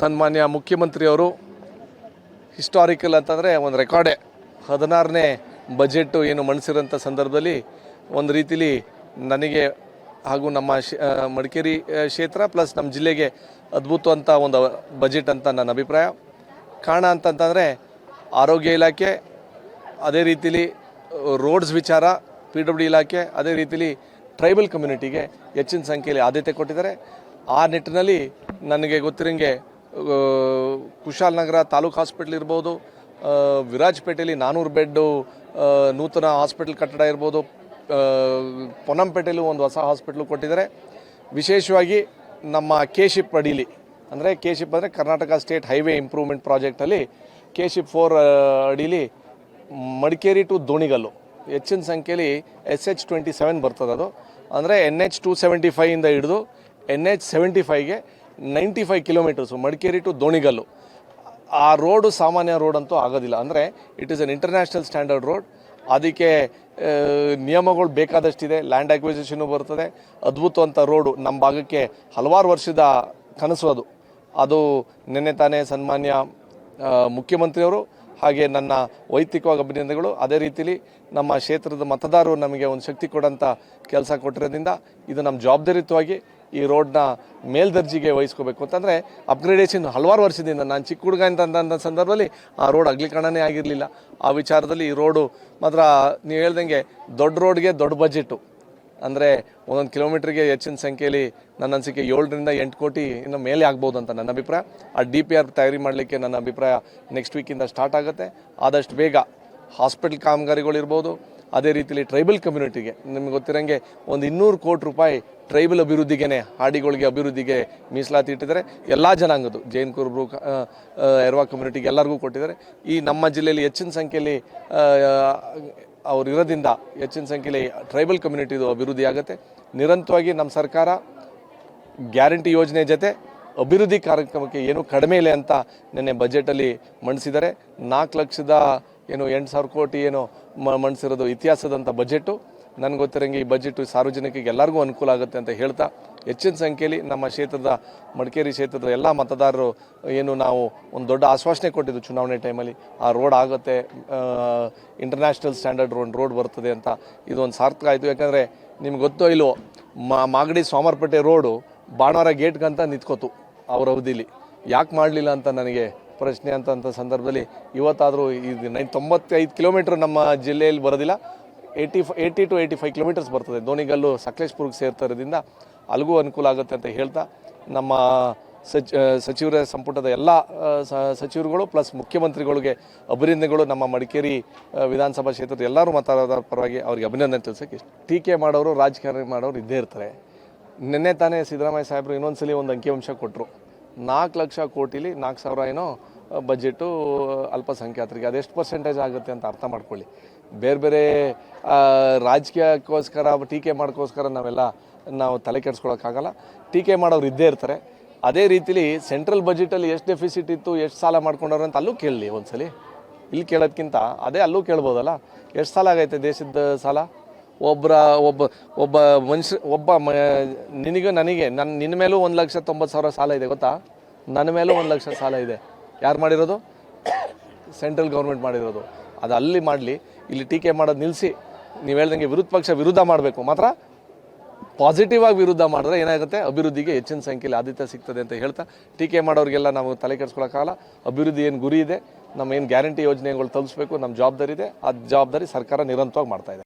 ಸನ್ಮಾನ್ಯ ಮುಖ್ಯಮಂತ್ರಿಯವರು ಹಿಸ್ಟಾರಿಕಲ್ ಅಂತಂದರೆ ಒಂದು ರೆಕಾರ್ಡೇ ಹದಿನಾರನೇ ಬಜೆಟ್ಟು ಏನು ಮಂಡಿಸಿರೋಂಥ ಸಂದರ್ಭದಲ್ಲಿ ಒಂದು ರೀತಿಲಿ ನನಗೆ ಹಾಗೂ ನಮ್ಮ ಮಡಿಕೇರಿ ಕ್ಷೇತ್ರ ಪ್ಲಸ್ ನಮ್ಮ ಜಿಲ್ಲೆಗೆ ಅದ್ಭುತವಂಥ ಒಂದು ಬಜೆಟ್ ಅಂತ ನನ್ನ ಅಭಿಪ್ರಾಯ. ಕಾರಣ ಅಂತಂತಂದರೆ ಆರೋಗ್ಯ ಇಲಾಖೆ, ಅದೇ ರೀತಿಲಿ ರೋಡ್ಸ್ ವಿಚಾರ ಪಿ ಡಬ್ಲ್ಯೂ ಇಲಾಖೆ, ಅದೇ ರೀತಿಲಿ ಟ್ರೈಬಲ್ ಕಮ್ಯುನಿಟಿಗೆ ಹೆಚ್ಚಿನ ಸಂಖ್ಯೆಯಲ್ಲಿ ಆದ್ಯತೆ ಕೊಟ್ಟಿದ್ದಾರೆ. ಆ ನಿಟ್ಟಿನಲ್ಲಿ ನನಗೆ ಗೊತ್ತಿರಂಗೆ ಕುಶಾಲನಗರ ತಾಲೂಕು ಹಾಸ್ಪಿಟ್ಲ್ ಇರ್ಬೋದು ವಿರಾಜಪೇಟೆಯಲ್ಲಿ ನಾನ್ನೂರು ಬೆಡ್ಡು ನೂತನ ಹಾಸ್ಪಿಟಲ್ ಕಟ್ಟಡ ಇರ್ಬೋದು ಪೊನ್ನಂಪೇಟೆಯಲ್ಲೂ ಒಂದು ಹೊಸ ಹಾಸ್ಪಿಟ್ಲು ಕೊಟ್ಟಿದ್ದಾರೆ. ವಿಶೇಷವಾಗಿ ನಮ್ಮ ಕೆ ಶಿಪ್ ಅಡಿಲಿ, ಅಂದರೆ ಕೆ ಶಿಪ್ ಅಂದರೆ ಕರ್ನಾಟಕ ಸ್ಟೇಟ್ ಹೈವೇ ಇಂಪ್ರೂವ್ಮೆಂಟ್ ಪ್ರಾಜೆಕ್ಟಲ್ಲಿ ಕೆ ಶಿಪ್ ಫೋರ್ ಅಡಿಲಿ ಮಡಿಕೇರಿ ಟು ದೋಣಿಗಲ್ಲು. ಹೆಚ್ಚಿನ ಸಂಖ್ಯೆಯಲ್ಲಿ ಎಸ್ ಎಚ್ ಟ್ವೆಂಟಿ ಸೆವೆನ್ ಬರ್ತದೆ ಅದು. ಅಂದರೆ ಎನ್ ಎಚ್ ಟು ಸೆವೆಂಟಿ ಫೈವಿಂದ ಹಿಡಿದು N H seventy ಫೈವ್ಗೆ ninety five kilometres Madikeri to Donigallu. ಆ ರೋಡು ಸಾಮಾನ್ಯ ರೋಡ್ ಅಂತೂ ಆಗೋದಿಲ್ಲ. ಅಂದರೆ it is an international standard road ಅದಕ್ಕೆ ನಿಯಮಗಳು ಬೇಕಾದಷ್ಟಿದೆ. ಲ್ಯಾಂಡ್ ಆಕ್ವಿಸೇಷನು ಬರ್ತದೆ. ಅದ್ಭುತವಂಥ ರೋಡು. ನಮ್ಮ ಭಾಗಕ್ಕೆ ಹಲವಾರು ವರ್ಷದ ಕನಸು ಅದು. ಅದು ನಿನ್ನೆ ತಾನೇ ಸನ್ಮಾನ್ಯ ಮುಖ್ಯಮಂತ್ರಿಯವರು ಹಾಗೆ ನನ್ನ ವೈಯಕ್ತಿಕವಾಗಿ ಅಭಿನಂದನೆಗಳು. ಅದೇ ರೀತಿಲಿ ನಮ್ಮ ಕ್ಷೇತ್ರದ ಮತದಾರರು ನಮಗೆ ಒಂದು ಶಕ್ತಿ ಕೊಡೋಂಥ ಕೆಲಸ ಕೊಟ್ಟಿರೋದ್ರಿಂದ ಇದು ನಮ್ಮ ಜವಾಬ್ದಾರಿಯುತವಾಗಿ ಈ ರೋಡ್ನ ಮೇಲ್ದರ್ಜೆಗೆ ವಹಿಸ್ಕೋಬೇಕು ಅಂತಂದರೆ ಅಪ್ಗ್ರೇಡೇಷನ್ ಹಲವಾರು ವರ್ಷದಿಂದ ನಾನು ಚಿಕ್ಕ ಹುಡುಗ ಅಂತ ಸಂದರ್ಭದಲ್ಲಿ ಆ ರೋಡ್ ಅಗ್ಲಿಕಣನೇ ಆಗಿರಲಿಲ್ಲ. ಆ ವಿಚಾರದಲ್ಲಿ ಈ ರೋಡು ಮಾತ್ರ ನೀವು ಹೇಳ್ದಂಗೆ ದೊಡ್ಡ ರೋಡ್ಗೆ ದೊಡ್ಡ ಬಜೆಟು ಅಂದರೆ ಒಂದೊಂದು ಕಿಲೋಮೀಟ್ರಿಗೆ ಹೆಚ್ಚಿನ ಸಂಖ್ಯೆಯಲ್ಲಿ ನನ್ನ ಅನಿಸಿಕೆ ಏಳರಿಂದ ಎಂಟು ಕೋಟಿ ಇನ್ನು ಮೇಲೆ ಆಗ್ಬೋದು ಅಂತ ನನ್ನ ಅಭಿಪ್ರಾಯ. ಆ ಡಿ ಪಿ ಆರ್ ತಯಾರಿ ಮಾಡಲಿಕ್ಕೆ ನನ್ನ ಅಭಿಪ್ರಾಯ ನೆಕ್ಸ್ಟ್ ವೀಕಿಂದ ಸ್ಟಾರ್ಟ್ ಆಗುತ್ತೆ. ಆದಷ್ಟು ಬೇಗ ಹಾಸ್ಪಿಟಲ್ ಕಾಮಗಾರಿಗಳಿರ್ಬೋದು ಅದೇ ರೀತಿಯಲ್ಲಿ ಟ್ರೈಬಲ್ ಕಮ್ಯುನಿಟಿಗೆ ನಿಮ್ಗೆ ಗೊತ್ತಿರೋಂಗೆ ಒಂದು ಇನ್ನೂರು ಕೋಟಿ ರೂಪಾಯಿ ಟ್ರೈಬಲ್ ಅಭಿವೃದ್ಧಿಗೆ ಹಾಡಿಗಳಿಗೆ ಅಭಿವೃದ್ಧಿಗೆ ಮೀಸಲಾತಿ ಇಟ್ಟಿದ್ದಾರೆ. ಎಲ್ಲ ಜನಾಂಗದ್ದು, ಜೈನ್ ಕುರುಬರು ಎರವಾ ಕಮ್ಯುನಿಟಿಗೆ ಎಲ್ಲರಿಗೂ ಕೊಟ್ಟಿದ್ದಾರೆ. ಈ ನಮ್ಮ ಜಿಲ್ಲೆಯಲ್ಲಿ ಹೆಚ್ಚಿನ ಸಂಖ್ಯೆಯಲ್ಲಿ ಅವ್ರು ಇರೋದ್ರಿಂದ ಹೆಚ್ಚಿನ ಸಂಖ್ಯೆಯಲ್ಲಿ ಟ್ರೈಬಲ್ ಕಮ್ಯುನಿಟಿದು ಅಭಿವೃದ್ಧಿ ಆಗುತ್ತೆ. ನಿರಂತರವಾಗಿ ನಮ್ಮ ಸರ್ಕಾರ ಗ್ಯಾರಂಟಿ ಯೋಜನೆ ಜೊತೆ ಅಭಿವೃದ್ಧಿ ಕಾರ್ಯಕ್ರಮಕ್ಕೆ ಏನು ಕಡಿಮೆ ಇಲ್ಲ ಅಂತ ನಿನ್ನೆ ಬಜೆಟಲ್ಲಿ ಮಂಡಿಸಿದ್ದಾರೆ. ನಾಲ್ಕು ಲಕ್ಷದ ಏನು ಎಂಟು ಸಾವಿರ ಕೋಟಿ ಏನು ಮ ಮಂಡಿಸಿರೋದು ಇತಿಹಾಸದಂಥ ಬಜೆಟು ನನಗೆ ಗೊತ್ತಿರಂಗೆ ಈ ಬಜೆಟು ಸಾರ್ವಜನಿಕರಿಗೆ ಎಲ್ಲರಿಗೂ ಅನುಕೂಲ ಆಗುತ್ತೆ ಅಂತ ಹೇಳ್ತಾ ಹೆಚ್ಚಿನ ಸಂಖ್ಯೆಯಲ್ಲಿ ನಮ್ಮ ಕ್ಷೇತ್ರದ, ಮಡಿಕೇರಿ ಕ್ಷೇತ್ರದ ಎಲ್ಲ ಮತದಾರರು ಏನು ನಾವು ಒಂದು ದೊಡ್ಡ ಆಶ್ವಾಸನೆ ಕೊಟ್ಟಿದ್ದು ಚುನಾವಣೆ ಟೈಮಲ್ಲಿ ಆ ರೋಡ್ ಆಗುತ್ತೆ ಇಂಟರ್ನ್ಯಾಷನಲ್ ಸ್ಟ್ಯಾಂಡರ್ಡ್ ಒಂದು ರೋಡ್ ಬರ್ತದೆ ಅಂತ. ಇದೊಂದು ಸಾರ್ಥಕ ಆಯಿತು. ಯಾಕಂದರೆ ನಿಮ್ಗೆ ಗೊತ್ತೋ ಇಲ್ವೋ ಮಾಗಡಿ ಸೋಮಾರಪೇಟೆ ರೋಡು ಬಾಣವರ ಗೇಟ್ಗಂತ ನಿಂತ್ಕೋತು ಅವರ ಅವಧಿಲಿ. ಯಾಕೆ ಮಾಡಲಿಲ್ಲ ಅಂತ ನನಗೆ ಪ್ರಶ್ನೆ ಅಂತ ಅಂತ ಸಂದರ್ಭದಲ್ಲಿ ಇವತ್ತಾದರೂ ಇದು ನೈನ್ ತೊಂಬತ್ತೈದು ಕಿಲೋಮೀಟ್ರ್ ನಮ್ಮ ಜಿಲ್ಲೆಯಲ್ಲಿ ಬರೋದಿಲ್ಲ. Eighty five, eighty two eighty five kilometres ಬರ್ತದೆ. ದೋಣಿಗಲ್ಲು ಸಕಲೇಶ್ಪುರಕ್ಕೆ ಸೇರ್ತಾ ಇರೋದ್ರಿಂದ ಅಲ್ಲಿಗೂ ಅನುಕೂಲ ಆಗುತ್ತೆ ಅಂತ ಹೇಳ್ತಾ ನಮ್ಮ ಸಚ್ ಸಚಿವರ ಸಂಪುಟದ ಎಲ್ಲ ಸಚಿವರುಗಳು ಪ್ಲಸ್ ಮುಖ್ಯಮಂತ್ರಿಗಳಿಗೆ ಅಭಿನಂದನೆಗಳು. ನಮ್ಮ ಮಡಿಕೇರಿ ವಿಧಾನಸಭಾ ಕ್ಷೇತ್ರದ ಎಲ್ಲರೂ ಮತದಾರರ ಪರವಾಗಿ ಅವ್ರಿಗೆ ಅಭಿನಂದನೆ ತಿಳಿಸೋಕೆ. ಟೀಕೆ ಮಾಡೋರು, ರಾಜಕಾರಣ ಮಾಡೋರು ಇದ್ದೇ ಇರ್ತಾರೆ. ನಿನ್ನೆ ತಾನೇ ಸಿದ್ದರಾಮಯ್ಯ ಸಾಹೇಬರು ಇನ್ನೊಂದ್ಸಲಿ ಒಂದು ಅಂಕಿಅಂಶ ಕೊಟ್ಟರು ನಾಲ್ಕು ಲಕ್ಷ ಕೋಟಿಲಿ ನಾಲ್ಕು ಸಾವಿರ ಏನೋ ಬಜೆಟು ಅಲ್ಪಸಂಖ್ಯಾತರಿಗೆ ಅದೆಷ್ಟು ಪರ್ಸೆಂಟೇಜ್ ಆಗುತ್ತೆ ಅಂತ ಅರ್ಥ ಮಾಡ್ಕೊಳ್ಳಿ. ಬೇರೆ ಬೇರೆ ರಾಜಕೀಯಕ್ಕೋಸ್ಕರ, ಟೀಕೆ ಮಾಡೋಕ್ಕೋಸ್ಕರ ನಾವೆಲ್ಲ ನಾವು ತಲೆ ಕೆಡಿಸ್ಕೊಳಕ್ಕಾಗಲ್ಲ. ಟೀಕೆ ಮಾಡೋರು ಇದ್ದೇ ಇರ್ತಾರೆ. ಅದೇ ರೀತಿಲಿ ಸೆಂಟ್ರಲ್ ಬಜೆಟಲ್ಲಿ ಎಷ್ಟು ಡೆಫಿಸಿಟ್ ಇತ್ತು, ಎಷ್ಟು ಸಾಲ ಮಾಡ್ಕೊಂಡವ್ರು ಅಂತ ಅಲ್ಲೂ ಕೇಳಲಿ ಒಂದ್ಸಲಿ. ಇಲ್ಲಿ ಕೇಳೋದ್ಕಿಂತ ಅದೇ ಅಲ್ಲೂ ಕೇಳ್ಬೋದಲ್ಲ. ಎಷ್ಟು ಸಾಲ ಆಗೈತೆ ದೇಶದ ಸಾಲ? ಒಬ್ಬರ ಒಬ್ಬ ಒಬ್ಬ ಮನುಷ್ಯ, ಒಬ್ಬ ಮ, ನಿನಗೂ ನನಗೆ ನನ್ನ ನಿನ್ನ ಮೇಲೂ ಒಂದು ಲಕ್ಷ ತೊಂಬತ್ತು ಸಾವಿರ ಸಾಲ ಇದೆ, ಗೊತ್ತಾ? ನನ್ನ ಮೇಲೂ ಒಂದು ಲಕ್ಷ ಸಾಲ ಇದೆ. ಯಾರು ಮಾಡಿರೋದು? ಸೆಂಟ್ರಲ್ ಗೌರ್ಮೆಂಟ್ ಮಾಡಿರೋದು. ಅದು ಅಲ್ಲಿ ಮಾಡಲಿ, ಇಲ್ಲಿ ಟೀಕೆ ಮಾಡೋದು ನಿಲ್ಲಿಸಿ ನೀವು ಹೇಳ್ದಂಗೆ ವಿರೋಧ ಪಕ್ಷ ವಿರುದ್ಧ ಮಾಡಬೇಕು. ಮಾತ್ರ ಪಾಸಿಟಿವ್ ಆಗಿ ವಿರುದ್ಧ ಮಾಡಿದ್ರೆ ಏನಾಗುತ್ತೆ? ಅಭಿವೃದ್ಧಿಗೆ ಹೆಚ್ಚಿನ ಸಂಖ್ಯೆಯಲ್ಲಿ ಆದ್ಯತೆ ಸಿಗ್ತದೆ ಅಂತ ಹೇಳ್ತಾ, ಟೀಕೆ ಮಾಡೋರಿಗೆಲ್ಲ ನಾವು ತಲೆ ಕೆಡಿಸ್ಕೊಳ್ಳೋಕ್ಕಾಗಲ್ಲ ಅಭಿವೃದ್ಧಿ ಏನು ಗುರಿ ಇದೆ ನಮ್ಮ ಏನು ಗ್ಯಾರಂಟಿ ಯೋಜನೆಗಳು ತಲುಪಿಸ್ಬೇಕು ನಮ್ಮ ಜವಾಬ್ದಾರಿ ಇದೆ. ಆ ಜವಾಬ್ದಾರಿ ಸರ್ಕಾರ ನಿರಂತರವಾಗಿ ಮಾಡ್ತಾ ಇದೆ.